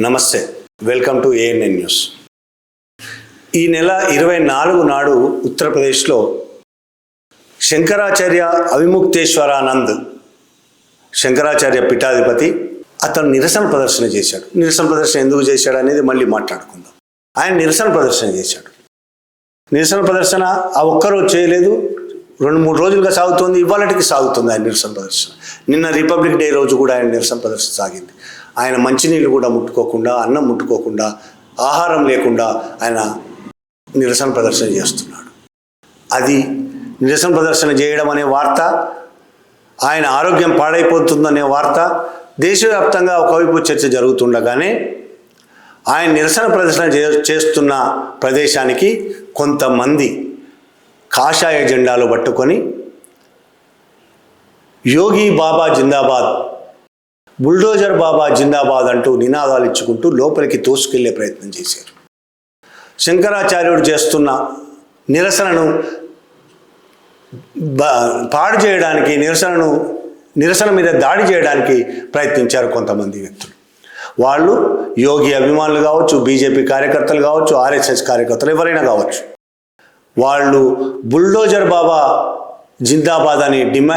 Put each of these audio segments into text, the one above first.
నమస్తే. Welcome to ANN news. ఈ నెల ఇరవై నాలుగు నాడు ఉత్తరప్రదేశ్లో శంకరాచార్య అవిముక్తేశ్వరానంద్ శంకరాచార్య పీఠాధిపతి అతను నిరసన ప్రదర్శన చేశాడు. నిరసన ప్రదర్శన ఎందుకు చేశాడు అనేది మళ్ళీ మాట్లాడుకుందాం. ఆయన నిరసన ప్రదర్శన చేశాడు. నిరసన ప్రదర్శన ఆ ఒక్కరోజు చేయలేదు. రెండు మూడు రోజులుగా సాగుతుంది. ఇవాళటికి సాగుతుంది ఆయన నిరసన ప్రదర్శన. నిన్న రిపబ్లిక్ డే రోజు కూడా ఆయన నిరసన ప్రదర్శన సాగింది. ఆయన మంచినీళ్ళు కూడా ముట్టుకోకుండా అన్నం ముట్టుకోకుండా ఆహారం లేకుండా ఆయన నిరసన ప్రదర్శన చేస్తున్నాడు. అది నిరసన ప్రదర్శన చేయడం అనే వార్త ఆయన ఆరోగ్యం పాడైపోతుందనే వార్త దేశవ్యాప్తంగా ఒకవైపు చర్చ జరుగుతుండగానే ఆయన నిరసన ప్రదర్శన చే- చేస్తున్న ప్రదేశానికి కొంతమంది కాషాయ జెండాలు పట్టుకొని యోగి బాబా జిందాబాద్ బుల్డోజర్ బాబా జిందాబాద్ అంటూ నినాదాలు ఇచ్చుకుంటూ లోపలికి తోసుకెళ్ళే ప్రయత్నం చేశారు. శంకరాచార్యుడు చేస్తున్న నిరసనను పాడు చేయడానికి నిరసనను నిరసన మీద దాడి చేయడానికి ప్రయత్నించారు కొంతమంది వ్యక్తులు. వాళ్ళు యోగి అభిమానులు కావచ్చు బీజేపీ కార్యకర్తలు కావచ్చు ఆర్ఎస్ఎస్ కార్యకర్తలు ఎవరైనా కావచ్చు. వాళ్ళు బుల్డోజర్ బాబా జిందాబాద్ అని డిమా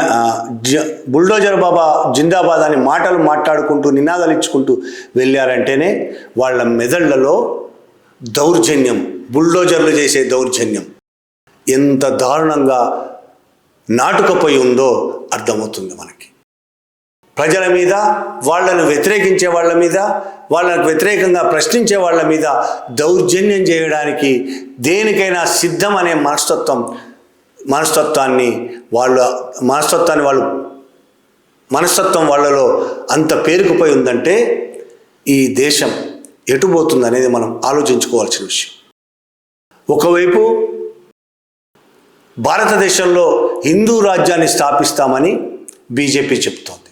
జ- బుల్డోజర్ బాబా జిందాబాద్ అని మాటలు మాట్లాడుకుంటూ నినాదాలు ఇచ్చుకుంటూ వెళ్ళారంటేనే వాళ్ళ మెదళ్ళలో దౌర్జన్యం బుల్డోజర్లు చేసే దౌర్జన్యం. ఎంత దారుణంగా నాటుకపోయి ఉందో అర్థమవుతుంది మనకి. ప్రజల మీద వాళ్ళను వ్యతిరేకించే వాళ్ళ మీద వాళ్ళకు వ్యతిరేకంగా ప్రశ్నించే వాళ్ళ మీద దౌర్జన్యం చేయడానికి దేనికైనా సిద్ధం అనే మనస్తత్వం మనస్తత్వాన్ని వాళ్ళ మనస్తత్వాన్ని వాళ్ళు మనస్తత్వం వాళ్ళలో అంత పేరుకుపోయి ఉందంటే ఈ దేశం ఎటుపోతుంది అనేది మనం ఆలోచించుకోవాల్సిన విషయం. ఒకవైపు భారతదేశంలో హిందూ రాజ్యాన్ని స్థాపిస్తామని బీజేపీ చెప్తోంది.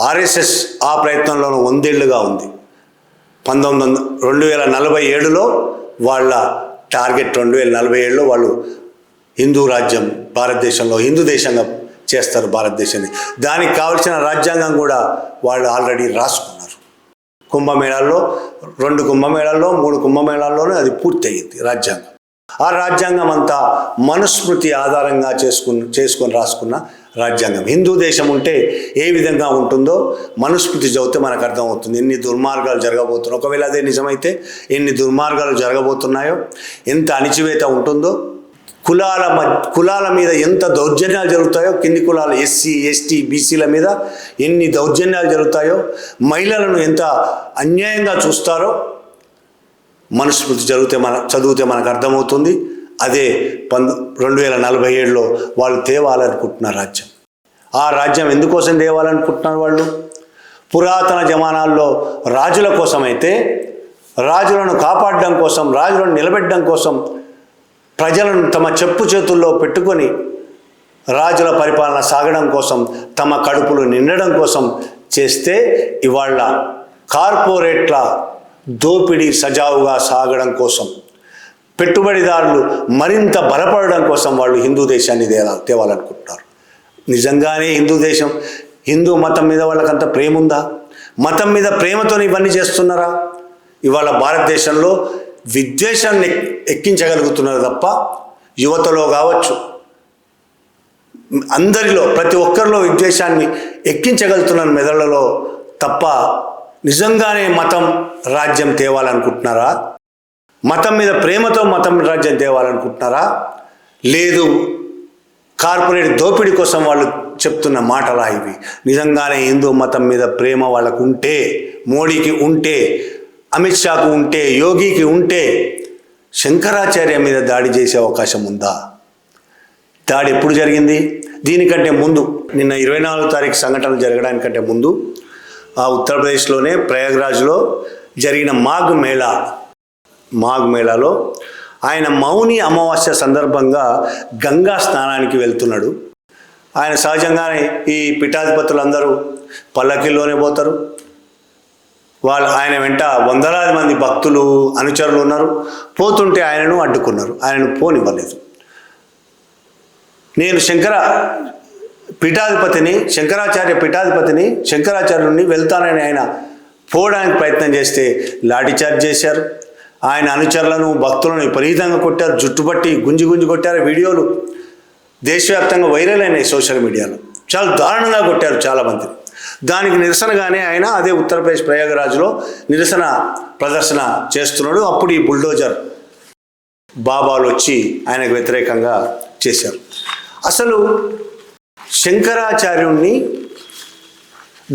ఆర్ఎస్ఎస్ ఆ ప్రయత్నంలోనూ వందేళ్ళుగా ఉంది. పంతొమ్మిది వందల రెండు వేల నలభై ఏడులో వాళ్ళ టార్గెట్ రెండు వేల నలభై ఏడులో వాళ్ళు హిందూ రాజ్యం భారతదేశంలో హిందూ దేశంగా చేస్తారు భారతదేశాన్ని. దానికి కావలసిన రాజ్యాంగం కూడా వాళ్ళు ఆల్రెడీ రాసుకున్నారు. కుంభమేళాల్లో రెండు కుంభమేళాల్లో మూడు కుంభమేళాల్లోనే అది పూర్తయింది రాజ్యాంగం. ఆ రాజ్యాంగం అంతా మనుస్మృతి ఆధారంగా చేసుకుని చేసుకొని రాసుకున్న రాజ్యాంగం. హిందూ దేశం ఉంటే ఏ విధంగా ఉంటుందో మనుస్మృతి చదివితే మనకు అర్థమవుతుంది. ఎన్ని దుర్మార్గాలు జరగబోతున్నాయి. ఒకవేళ అదే నిజమైతే ఎన్ని దుర్మార్గాలు జరగబోతున్నాయో ఎంత అణిచివేత ఉంటుందో కులాల కులాల మీద ఎంత దౌర్జన్యాలు జరుగుతాయో కింది కులాలు ఎస్సీ ఎస్టీ బీసీల మీద ఎన్ని దౌర్జన్యాలు జరుగుతాయో మహిళలను ఎంత అన్యాయంగా చూస్తారో మనుస్మృతి జరిగితే మన చదివితే మనకు అర్థమవుతుంది. అదే పంద రెండు వేల నలభై ఏడులో వాళ్ళు తేవాలనుకుంటున్న రాజ్యం. ఆ రాజ్యం ఎందుకోసం తేవాలనుకుంటున్నారు వాళ్ళు? పురాతన జమానాల్లో రాజుల కోసమైతే రాజులను కాపాడడం కోసం రాజులను నిలబెట్టడం కోసం ప్రజలను తమ చెప్పు చేతుల్లో పెట్టుకొని రాజుల పరిపాలన సాగడం కోసం తమ కడుపులు నిండడం కోసం చేస్తే ఇవాళ కార్పొరేట్ల దోపిడీ సజావుగా సాగడం కోసం పెట్టుబడిదారులు మరింత బలపడడం కోసం వాళ్ళు హిందూ దేశాన్ని తేలా తేవాలనుకుంటున్నారు. నిజంగానే హిందూ దేశం హిందూ మతం మీద వాళ్ళకంత ప్రేమ ఉందా మతం మీద ప్రేమతో ఇవన్నీ చేస్తున్నారా? ఇవాళ భారతదేశంలో విద్వేషాన్ని ఎక్కించగలుగుతున్నారు తప్ప యువతలో కావచ్చు. అందరిలో ప్రతి ఒక్కరిలో విద్వేషాన్ని ఎక్కించగలుగుతున్న మెదళ్ళలో తప్ప నిజంగానే మతం రాజ్యం తేవాలనుకుంటున్నారా? మతం మీద ప్రేమతో మతం రాజ్యం తేవాలనుకుంటున్నారా? లేదు కార్పొరేట్ దోపిడీ కోసం వాళ్ళు చెప్తున్న మాటలా ఇవి. నిజంగానే హిందూ మతం మీద ప్రేమ వాళ్ళకు ఉంటే మోడీకి ఉంటే అమిత్ షాకు ఉంటే యోగికి ఉంటే శంకరాచార్య మీద దాడి చేసే అవకాశం ఉందా? దాడి ఎప్పుడు జరిగింది? దీనికంటే ముందు నిన్న ఇరవై నాలుగు తారీఖు సంఘటనలు జరగడానికంటే ముందు ఆ ఉత్తరప్రదేశ్లోనే ప్రయాగ్రాజ్లో జరిగిన మాఘ్ మేళా మాఘ్ మేళాలో ఆయన మౌని అమావాస్య సందర్భంగా గంగా స్నానానికి వెళ్తున్నాడు. ఆయన సహజంగానే ఈ పీఠాధిపతులందరూ పల్లకిల్లోనే పోతారు. వాళ్ళు ఆయన వెంట వందలాది మంది భక్తులు అనుచరులు ఉన్నారు. పోతుంటే ఆయనను అడ్డుకున్నారు. ఆయనను పోనివ్వలేదు. నేను శంకర పీఠాధిపతిని శంకరాచార్య పీఠాధిపతిని శంకరాచార్యుడిని వెళ్తానని ఆయన పోవడానికి ప్రయత్నం చేస్తే లాఠీచార్జ్ చేశారు. ఆయన అనుచరులను భక్తులను విపరీతంగా కొట్టారు. జుట్టుపట్టి గుంజి గుంజి కొట్టారు. వీడియోలు దేశవ్యాప్తంగా వైరల్ అయినాయి సోషల్ మీడియాలో. చాలా దారుణంగా కొట్టారు చాలామందిని. దానికి నిరసనగానే ఆయన అదే ఉత్తరప్రదేశ్ ప్రయాగరాజ్లో నిరసన ప్రదర్శన చేస్తున్నాడు. అప్పుడు ఈ బుల్డోజర్ బాబాలు వచ్చి ఆయనకు వ్యతిరేకంగా చేశారు. అసలు శంకరాచార్యుణ్ణి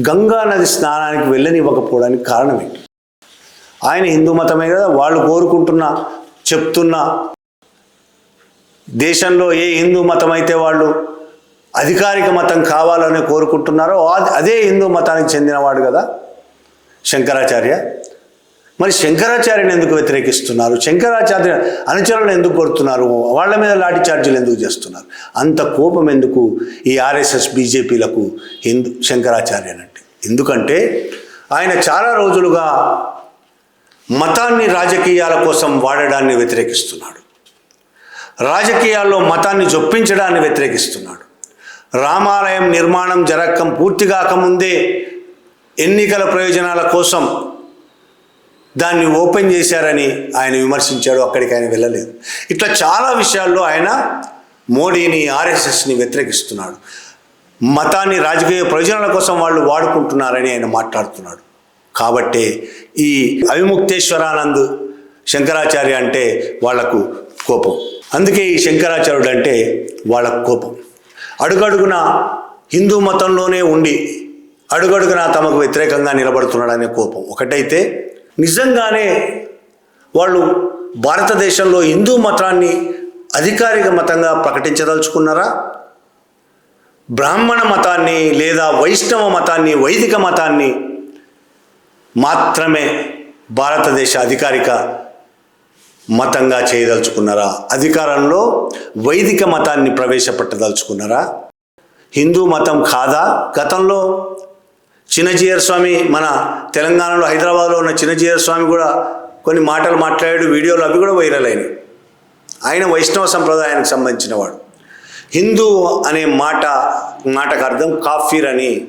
గంగా నది స్నానానికి వెళ్ళనివ్వకపోవడానికి కారణం ఏంటి? ఆయన హిందూ మతమే కదా వాళ్ళు కోరుకుంటున్న చెప్తున్న దేశంలో ఏ హిందూ మతం అయితే వాళ్ళు అధికారిక మతం కావాలని కోరుకుంటున్నారో అదే హిందూ మతానికి చెందినవాడు కదా శంకరాచార్య. మరి శంకరాచార్యని ఎందుకు వ్యతిరేకిస్తున్నారు? శంకరాచార్య అనుచరులను ఎందుకు కొడుతున్నారు? వాళ్ళ మీద లాఠీ ఛార్జీలు ఎందుకు చేస్తున్నారు? అంత కోపం ఎందుకు ఈ ఆర్ఎస్ఎస్ బీజేపీలకు హిందూ శంకరాచార్యనంటే ఎందుకంటే ఆయన చాలా రోజులుగా మతాన్ని రాజకీయాల కోసం వాడడాన్ని వ్యతిరేకిస్తున్నాడు. రాజకీయాల్లో మతాన్ని జొప్పించడాన్ని వ్యతిరేకిస్తున్నాడు. రామాలయం నిర్మాణం జరగకం పూర్తి కాకముందే ఎన్నికల ప్రయోజనాల కోసం దాన్ని ఓపెన్ చేశారని ఆయన విమర్శించాడు. అక్కడికి ఆయన వెళ్ళలేదు. ఇట్లా చాలా విషయాల్లో ఆయన మోడీని ఆర్ఎస్ఎస్ని వ్యతిరేకిస్తున్నాడు. మతాన్ని రాజకీయ ప్రయోజనాల కోసం వాళ్ళు వాడుకుంటున్నారని ఆయన మాట్లాడుతున్నాడు. కాబట్టి ఈ అవిముక్తేశ్వరానంద్ శంకరాచార్య అంటే వాళ్ళకు కోపం. అందుకే ఈ శంకరాచార్యుడు అంటే వాళ్ళకు కోపం. అడుగడుగున హిందూ మతంలోనే ఉండి అడుగడుగున తమకు వ్యతిరేకంగా నిలబడుతున్నాడనే కోపం ఒకటైతే నిజంగానే వాళ్ళు భారతదేశంలో హిందూ మతాన్ని అధికారిక మతంగా ప్రకటించదలుచుకున్నారా? బ్రాహ్మణ మతాన్ని లేదా వైష్ణవ మతాన్ని వైదిక మతాన్ని మాత్రమే భారతదేశ అధికారిక మతంగా చేయదలుచుకున్నారా? అధికారంలో వైదిక మతాన్ని ప్రవేశపెట్టదలుచుకున్నారా? హిందూ మతం కాదా గతంలో? చిన్నజీయర్ స్వామి మన తెలంగాణలో హైదరాబాద్లో ఉన్న చిన్నజీయర్ స్వామి కూడా కొన్ని మాటలు మాట్లాడాడు వీడియోలు అవి కూడా వైరల్ అయినాయి. ఆయన వైష్ణవ సంప్రదాయానికి సంబంధించిన వాడు. హిందూ అనే మాట మాటకు అర్థం కాఫీర్ అని.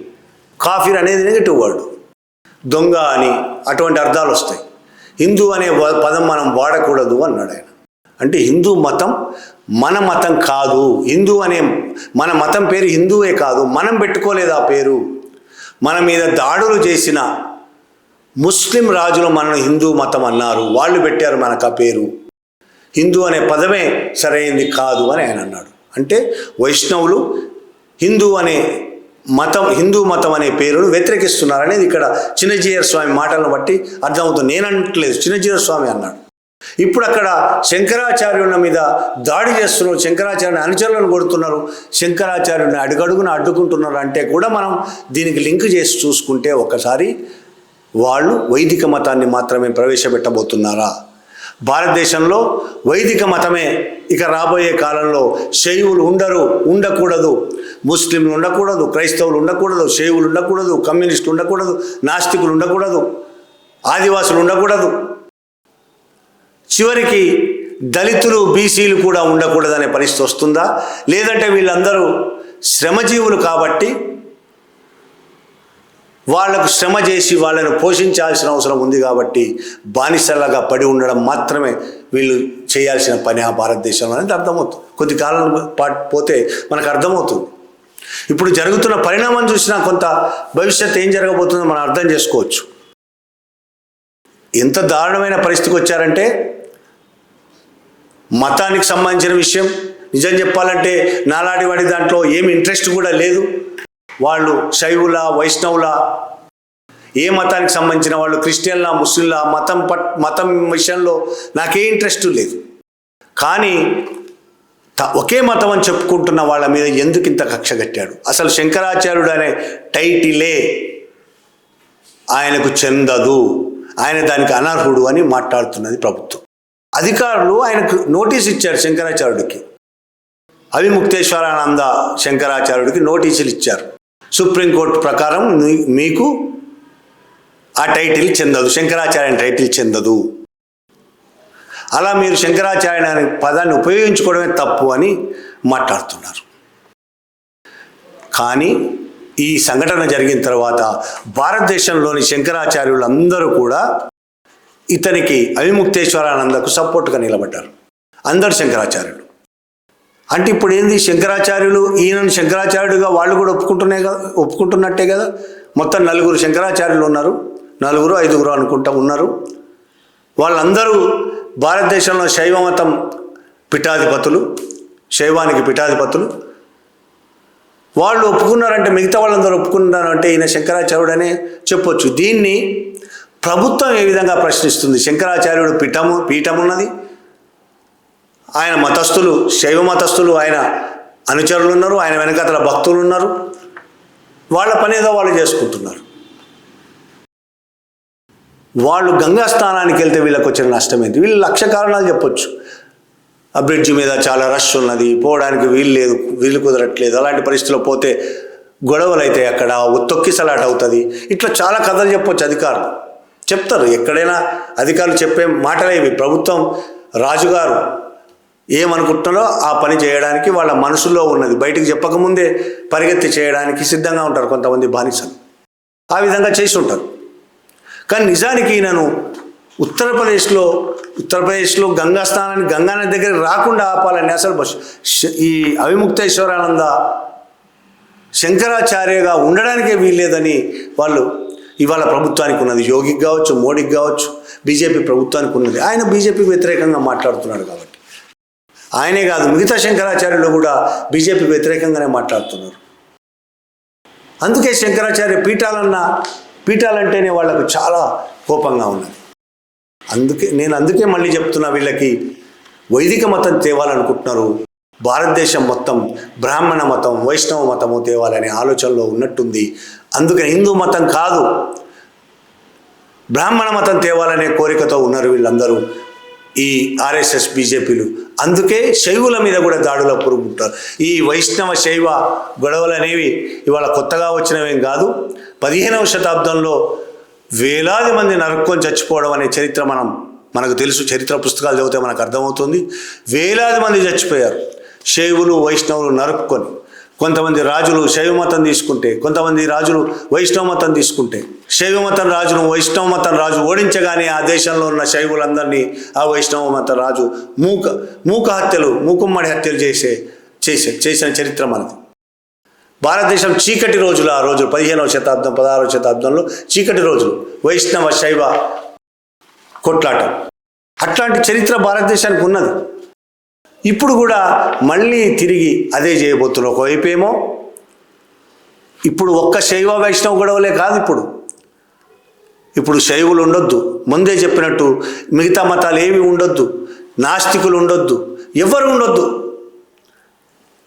కాఫీర్ అనేది నెగిటివ్ వర్డ్ దొంగ అని అటువంటి అర్థాలు వస్తాయి. హిందూ అనే పదం మనం వాడకూడదు అన్నాడు ఆయన. అంటే హిందూ మతం మన మతం కాదు. హిందూ అనే మన మతం పేరు హిందువే కాదు. మనం పెట్టుకోలేదు ఆ పేరు. మన మీద దాడులు చేసిన ముస్లిం రాజులు మనను హిందూ మతం అన్నారు. వాళ్ళు పెట్టారు మనకు ఆ పేరు. హిందూ అనే పదమే సరైనది కాదు అని ఆయన అన్నాడు. అంటే వైష్ణవులు హిందూ అనే మతం హిందూ మతం అనే పేరును వ్యతిరేకిస్తున్నారు అనేది ఇక్కడ చిన్నజీయర్ స్వామి మాటలను బట్టి అర్థమవుతుంది. నేను చిన్నజీయర్ స్వామి అన్నాడు. ఇప్పుడు అక్కడ శంకరాచార్యుల మీద దాడి చేస్తున్నారు. శంకరాచార్యుని అనుచరులను కొడుతున్నారు. శంకరాచార్యుని అడుగడుగున అడ్డుకుంటున్నారు అంటే కూడా మనం దీనికి లింక్ చేసి చూసుకుంటే ఒకసారి వాళ్ళు వైదిక మతాన్ని మాత్రమే ప్రవేశపెట్టబోతున్నారా? భారతదేశంలో వైదిక మతమే ఇక రాబోయే కాలంలో శైవులు ఉండరు ఉండకూడదు. ముస్లింలు ఉండకూడదు క్రైస్తవులు ఉండకూడదు శైవులు ఉండకూడదు కమ్యూనిస్టులు ఉండకూడదు నాస్తికులు ఉండకూడదు ఆదివాసులు ఉండకూడదు. చివరికి దళితులు బీసీలు కూడా ఉండకూడదనే పరిస్థితి వస్తుందా? లేదంటే వీళ్ళందరూ శ్రమజీవులు కాబట్టి వాళ్ళకు శ్రమ చేసి వాళ్ళను పోషించాల్సిన అవసరం ఉంది కాబట్టి బానిసలాగా పడి ఉండడం మాత్రమే వీళ్ళు చేయాల్సిన పని ఆ భారతదేశంలో అనేది అర్థమవుతుంది. కొద్ది కాలం పాటు పోతే మనకు అర్థమవుతుంది. ఇప్పుడు జరుగుతున్న పరిణామం చూసినా కొంత భవిష్యత్తు ఏం జరగబోతుందో మనం అర్థం చేసుకోవచ్చు. ఎంత దారుణమైన పరిస్థితికి వచ్చారంటే మతానికి సంబంధించిన విషయం. నిజం చెప్పాలంటే నాలాడివాడి దాంట్లో ఏమి ఇంట్రెస్ట్ కూడా లేదు. వాళ్ళు శైవుల వైష్ణవుల ఏ మతానికి సంబంధించిన వాళ్ళు క్రిస్టియన్ల ముస్లింల మతం పట్ మతం విషయంలో నాకే ఇంట్రెస్ట్ లేదు. కానీ త- ఒకే మతం అని చెప్పుకుంటున్న వాళ్ళ మీద ఎందుకు ఇంత కక్ష కట్టాడు? అసలు శంకరాచార్యుడు అనే టైటిలే ఆయనకు చెందదు. ఆయన దానికి అనర్హుడు అని మాట్లాడుతున్నది ప్రభుత్వం. అధికారులు ఆయనకు నోటీస్ ఇచ్చారు శంకరాచార్యుడికి. అవిముక్తేశ్వరానంద శంకరాచార్యుడికి నోటీసులు ఇచ్చారు. సుప్రీంకోర్టు ప్రకారం మీ- మీకు ఆ టైటిల్ చెందదు శంకరాచార్య టైటిల్ చెందదు. అలా మీరు శంకరాచార్య అనే పదాన్ని ఉపయోగించుకోవడమే తప్పు అని మాట్లాడుతున్నారు. కానీ ఈ సంఘటన జరిగిన తర్వాత భారతదేశంలోని శంకరాచార్యులు అందరూ కూడా ఇతనికి అవిముక్తేశ్వరానందకు సపోర్ట్గా నిలబడ్డారు. అందరు శంకరాచార్యులు. అంటే ఇప్పుడు ఏంది శంకరాచార్యులు ఈయనను శంకరాచార్యుడిగా వాళ్ళు కూడా ఒప్పుకుంటున్నాయి కదా ఒప్పుకుంటున్నట్టే కదా? మొత్తం నలుగురు శంకరాచార్యులు ఉన్నారు నలుగురు ఐదుగురు అనుకుంటా ఉన్నారు. వాళ్ళందరూ భారతదేశంలో శైవ మతం పీఠాధిపతులు శైవానికి పీఠాధిపతులు. వాళ్ళు ఒప్పుకున్నారంటే మిగతా వాళ్ళందరూ ఒప్పుకున్నారంటే ఈయన శంకరాచార్యుడనే చెప్పొచ్చు. దీన్ని ప్రభుత్వం ఏ విధంగా ప్రశ్నిస్తుంది? శంకరాచార్యుడు పీఠము పీఠం ఉన్నది ఆయన మతస్థులు శైవ మతస్థులు ఆయన అనుచరులు ఉన్నారు ఆయన వెనకతల భక్తులు ఉన్నారు. వాళ్ళ పని ఏదో వాళ్ళు చేసుకుంటున్నారు. వాళ్ళు గంగా స్నానానికి వెళ్తే వీళ్ళకి వచ్చిన నష్టం ఏంటి? వీళ్ళు లక్ష కారణాలు చెప్పొచ్చు. ఆ బ్రిడ్జ్ మీద చాలా రష్ ఉన్నది పోవడానికి వీలు లేదు వీలు కుదరట్లేదు. అలాంటి పరిస్థితుల్లో పోతే గొడవలు అయితే అక్కడ తొక్కిసలాట అవుతుంది. ఇట్లా చాలా కథలు చెప్పొచ్చు అధికారులు. చెప్తారు ఎక్కడైనా అధికారులు చెప్పే మాటలేవి ప్రభుత్వం రాజుగారు ఏమనుకుంటున్నారో ఆ పని చేయడానికి వాళ్ళ మనసులో ఉన్నది. బయటికి చెప్పకముందే పరిగెత్తి చేయడానికి సిద్ధంగా ఉంటారు కొంతమంది బానిసలు. ఆ విధంగా చేసి ఉంటారు. కానీ నిజానికి నేను ఉత్తరప్రదేశ్లో ఉత్తరప్రదేశ్లో గంగా స్నానాన్ని గంగానది దగ్గర రాకుండా ఆపాలని అసలు ఈ అవిముక్తేశ్వరానంద శంకరాచార్యగా ఉండడానికే వీల్లేదని వాళ్ళు ఇవాళ ప్రభుత్వానికి ఉన్నది. యోగికి కావచ్చు మోడీకి కావచ్చు బీజేపీ ప్రభుత్వానికి ఉన్నది. ఆయన బీజేపీకి వ్యతిరేకంగా మాట్లాడుతున్నాడు కాబట్టి. ఆయనే కాదు మిగతా శంకరాచార్యులు కూడా బీజేపీ వ్యతిరేకంగానే మాట్లాడుతున్నారు. అందుకే శంకరాచార్య పీఠాలన్న పీఠాలంటేనే వాళ్ళకు చాలా కోపంగా ఉన్నది. అందుకే నేను అందుకే మళ్ళీ చెప్తున్నా వీళ్ళకి వైదిక మతం తేవాలనుకుంటున్నారు. భారతదేశం మొత్తం బ్రాహ్మణ మతం వైష్ణవ మతము తేవాలనే ఆలోచనలో ఉన్నట్టుంది. అందుకని హిందూ మతం కాదు బ్రాహ్మణ మతం తేవాలనే కోరికతో ఉన్నారు వీళ్ళందరూ ఈ ఆర్ఎస్ఎస్ బీజేపీలు. అందుకే శైవుల మీద కూడా దాడుల పురుగుంటారు. ఈ వైష్ణవ శైవ గొడవలు అనేవి ఇవాళ కొత్తగా వచ్చినవేం కాదు. పదిహేనవ శతాబ్దంలో వేలాది మంది నరుక్కొని చచ్చిపోవడం అనే చరిత్ర మనం మనకు తెలుసు చరిత్ర పుస్తకాలు చదివితే మనకు అర్థమవుతుంది. వేలాది మంది చచ్చిపోయారు. శైవులు వైష్ణవులు నరుక్కొని. కొంతమంది రాజులు శైవ మతం తీసుకుంటే కొంతమంది రాజులు వైష్ణవ మతం తీసుకుంటే శైవ మతం రాజును వైష్ణవ మతం రాజు ఓడించగానే ఆ దేశంలో ఉన్న శైవులందరినీ ఆ వైష్ణవ మత రాజు మూక మూక హత్యలు మూకుమ్మడి హత్యలు చేసే చేసే చేసిన చరిత్ర మనది. భారతదేశం చీకటి రోజులు ఆ రోజులు పదిహేనవ శతాబ్దం పదహారవ శతాబ్దంలో చీకటి రోజులు వైష్ణవ శైవ కొట్లాట. అట్లాంటి చరిత్ర భారతదేశానికి ఉన్నది. ఇప్పుడు కూడా మళ్ళీ తిరిగి అదే చేయబోతున్నారు ఒకవైపేమో ఇప్పుడు ఒక్క శైవ వైష్ణవ గొడవలే కాదు ఇప్పుడు. ఇప్పుడు శైవులు ఉండొద్దు. ముందే చెప్పినట్టు మిగతా మతాలు ఏవి ఉండొద్దు. నాస్తికులు ఉండొద్దు. ఎవరు ఉండొద్దు.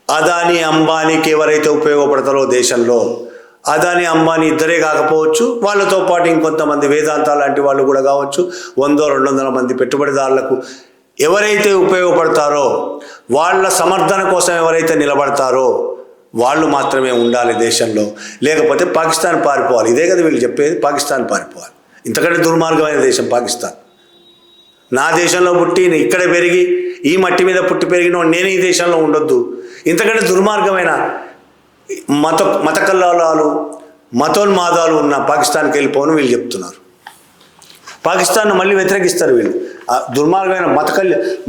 అదాని అంబానీకి ఎవరైతే ఉపయోగపడతారో దేశంలో. అదాని అంబానీ ఇద్దరే కాకపోవచ్చు. వాళ్ళతో పాటు ఇంకొంతమంది వేదాంత లాంటి వాళ్ళు కూడా కావచ్చు. వందో రెండు వందల మంది పెట్టుబడిదారులకు ఎవరైతే ఉపయోగపడతారో వాళ్ళ సమర్థన కోసం ఎవరైతే నిలబడతారో వాళ్ళు మాత్రమే ఉండాలి దేశంలో. లేకపోతే పాకిస్తాన్ పారిపోవాలి. ఇదే కదా వీళ్ళు చెప్పేది పాకిస్తాన్ పారిపోవాలి. ఇంతకంటే దుర్మార్గమైన దేశం పాకిస్తాన్. నా దేశంలో పుట్టి నేను ఇక్కడే పెరిగి ఈ మట్టి మీద పుట్టి పెరిగిన నేను ఈ దేశంలో ఉండొద్దు. ఇంతకంటే దుర్మార్గమైన మత మత కల్లాలు మతోన్మాదాలు ఉన్న పాకిస్తాన్కి వెళ్ళిపోవని వీళ్ళు చెప్తున్నారు. పాకిస్తాన్ను మళ్ళీ వ్యతిరేకిస్తారు వీళ్ళు. దుర్మార్గమైన మత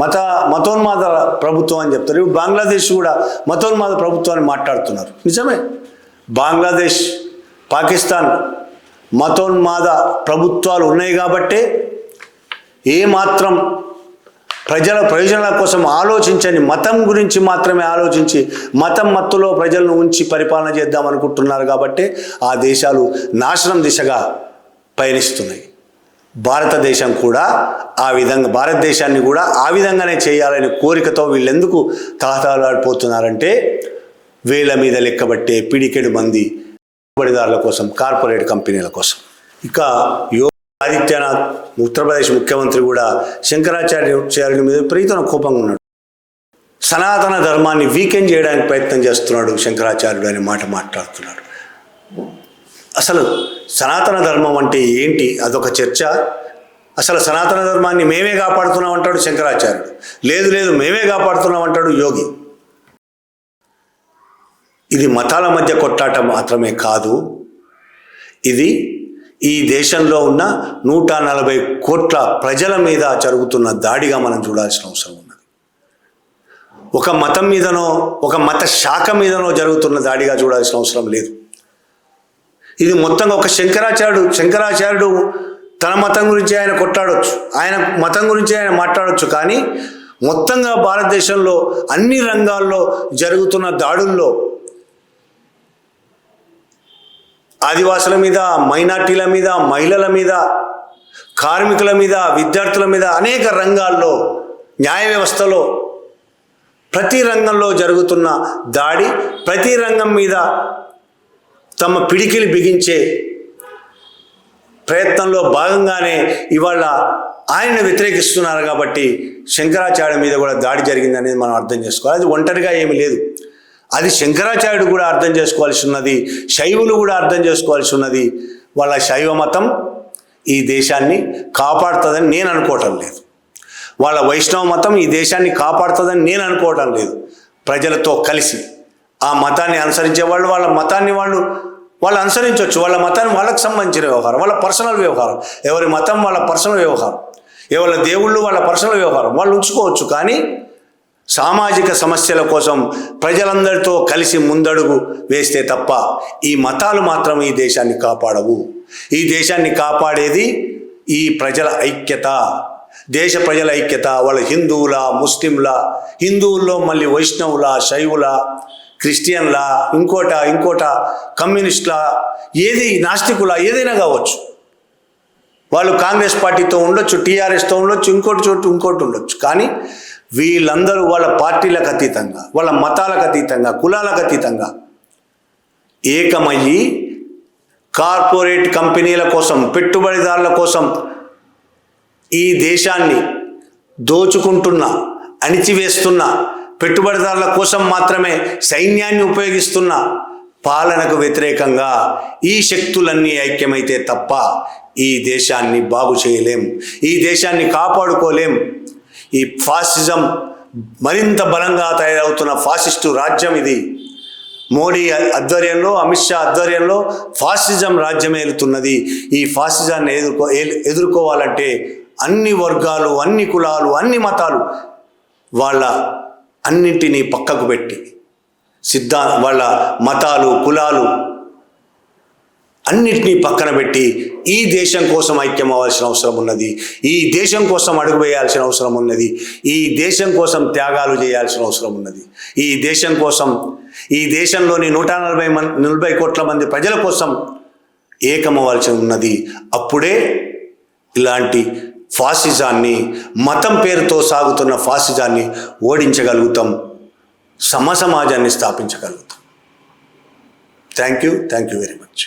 మత మతోన్మాద ప్రభుత్వం అని చెప్తారు. ఇప్పుడు బంగ్లాదేశ్ కూడా మతోన్మాద ప్రభుత్వాన్ని మాట్లాడుతున్నారు. నిజమే. బంగ్లాదేశ్ పాకిస్తాన్ మతోన్మాద ప్రభుత్వాలు ఉన్నాయి కాబట్టే ఏ మాత్రం ప్రజల ప్రయోజనాల కోసం ఆలోచించని మతం గురించి మాత్రమే ఆలోచించి మతం మత్తులో ప్రజలను ఉంచి పరిపాలన చేద్దాం అనుకుంటున్నారు కాబట్టి ఆ దేశాలు నాశనం దిశగా పయనిస్తున్నాయి. భారతదేశం కూడా ఆ విధంగా భారతదేశాన్ని కూడా ఆ విధంగానే చేయాలనే కోరికతో వీళ్ళెందుకు తాతాలాడిపోతున్నారంటే వేల మీద లెక్కబట్టే పిడికెడు మంది పెట్టుబడిదారుల కోసం కార్పొరేట్ కంపెనీల కోసం. ఇక యోగి ఆదిత్యనాథ్ ఉత్తరప్రదేశ్ ముఖ్యమంత్రి కూడా శంకరాచార్య మీద విపరీతమైన కోపంగా ఉన్నాడు. సనాతన ధర్మాన్ని వీకెండ్ చేయడానికి ప్రయత్నం చేస్తున్నాడు శంకరాచార్యుడు అనే మాట మాట్లాడుతున్నాడు. అసలు సనాతన ధర్మం అంటే ఏంటి? అదొక చర్చ. అసలు సనాతన ధర్మాన్ని మేమే కాపాడుతున్నాం అంటాడు శంకరాచార్యుడు. లేదు లేదు మేమే కాపాడుతున్నాం అంటాడు యోగి. ఇది మతాల మధ్య కొట్లాట మాత్రమే కాదు. ఇది ఈ దేశంలో ఉన్న నూట నలభై కోట్ల ప్రజల మీద జరుగుతున్న దాడిగా మనం చూడాల్సిన అవసరం ఉన్నది. ఒక మతం మీదనో ఒక మత శాఖ మీదనో జరుగుతున్న దాడిగా చూడాల్సిన అవసరం లేదు. ఇది మొత్తంగా ఒక శంకరాచార్యుడు శంకరాచార్యుడు తన మతం గురించి ఆయన కొట్లాడవచ్చు ఆయన మతం గురించి ఆయన మాట్లాడవచ్చు కానీ మొత్తంగా భారతదేశంలో అన్ని రంగాల్లో జరుగుతున్న దాడుల్లో ఆదివాసుల మీద మైనార్టీల మీద మహిళల మీద కార్మికుల మీద విద్యార్థుల మీద అనేక రంగాల్లో న్యాయ వ్యవస్థలో ప్రతి రంగంలో జరుగుతున్న దాడి ప్రతి రంగం మీద తమ పిడికిలు బిగించే ప్రయత్నంలో భాగంగానే ఇవాళ ఆయనను వ్యతిరేకిస్తున్నారు కాబట్టి శంకరాచార్య మీద కూడా దాడి జరిగిందనేది మనం అర్థం చేసుకోవాలి. అది ఒంటరిగా ఏమీ లేదు. అది శంకరాచార్యుడు కూడా అర్థం చేసుకోవాల్సి ఉన్నది. శైవులు కూడా అర్థం చేసుకోవాల్సి ఉన్నది. వాళ్ళ శైవ మతం ఈ దేశాన్ని కాపాడుతుందని నేను అనుకోవటం లేదు. వాళ్ళ వైష్ణవ మతం ఈ దేశాన్ని కాపాడుతుందని నేను అనుకోవటం లేదు. ప్రజలతో కలిసి ఆ మతాన్ని అనుసరించే వాళ్ళు వాళ్ళ మతాన్ని వాళ్ళు వాళ్ళు అనుసరించవచ్చు వాళ్ళ మతాన్ని వాళ్ళకి సంబంధించిన వ్యవహారం వాళ్ళ పర్సనల్ వ్యవహారం. ఎవరి మతం వాళ్ళ పర్సనల్ వ్యవహారం. ఎవరి దేవుళ్ళు వాళ్ళ పర్సనల్ వ్యవహారం. వాళ్ళు ఉంచుకోవచ్చు కానీ సామాజిక సమస్యల కోసం ప్రజలందరితో కలిసి ముందడుగు వేస్తే తప్ప ఈ మతాలు మాత్రం ఈ దేశాన్ని కాపాడవు. ఈ దేశాన్ని కాపాడేది ఈ ప్రజల ఐక్యత. దేశ ప్రజల ఐక్యత. వాళ్ళ హిందువుల ముస్లింల హిందువుల్లో మళ్ళీ వైష్ణవుల శైవుల క్రిస్టియన్లా ఇంకోట ఇంకోట కమ్యూనిస్ట్లా ఏది నాస్తికులా ఏదైనా కావచ్చు. వాళ్ళు కాంగ్రెస్ పార్టీతో ఉండొచ్చు టీఆర్ఎస్తో ఉండొచ్చు ఇంకోటి చోటు ఇంకోటి ఉండొచ్చు. కానీ వీళ్ళందరూ వాళ్ళ పార్టీలకు అతీతంగా వాళ్ళ మతాలకు అతీతంగా కులాలకు అతీతంగా ఏకమయ్యి కార్పొరేట్ కంపెనీల కోసం పెట్టుబడిదారుల కోసం ఈ దేశాన్ని దోచుకుంటున్న అణిచివేస్తున్న పెట్టుబడిదారుల కోసం మాత్రమే సైన్యాన్ని ఉపయోగిస్తున్న పాలనకు వ్యతిరేకంగా ఈ శక్తులన్నీ ఐక్యమైతే తప్ప ఈ దేశాన్ని బాగు చేయలేం. ఈ దేశాన్ని కాపాడుకోలేం. ఈ ఫాసిజం మరింత బలంగా తయారవుతున్న ఫాసిస్టు రాజ్యం ఇది. మోడీ ఆధ్వర్యంలో అమిత్ షా ఆధ్వర్యంలో ఫాసిజం రాజ్యం ఏలుతున్నది ఈ ఫాసిజాన్ని ఎదుర్కో ఎదుర్కోవాలంటే అన్ని వర్గాలు అన్ని కులాలు అన్ని మతాలు వాళ్ళ అన్నింటినీ పక్కకు పెట్టి సిద్ధా వాళ్ళ మతాలు కులాలు అన్నిటినీ పక్కన పెట్టి ఈ దేశం కోసం ఐక్యం అవ్వాల్సిన అవసరం ఉన్నది. ఈ దేశం కోసం అడుగు వేయాల్సిన అవసరం ఉన్నది. ఈ దేశం కోసం త్యాగాలు చేయాల్సిన అవసరం ఉన్నది. ఈ దేశం కోసం ఈ దేశంలోని నూట నలభై మంది నలభై కోట్ల మంది ప్రజల కోసం ఏకమవ్వాల్సి ఉన్నది. అప్పుడే ఇలాంటి ఫాసిజాన్ని మతం పేరుతో సాగుతున్న ఫాసిజాన్ని ఓడించగలుగుతాం. సమ సమాజాన్ని స్థాపించగలుగుతాం. Thank you thank you very much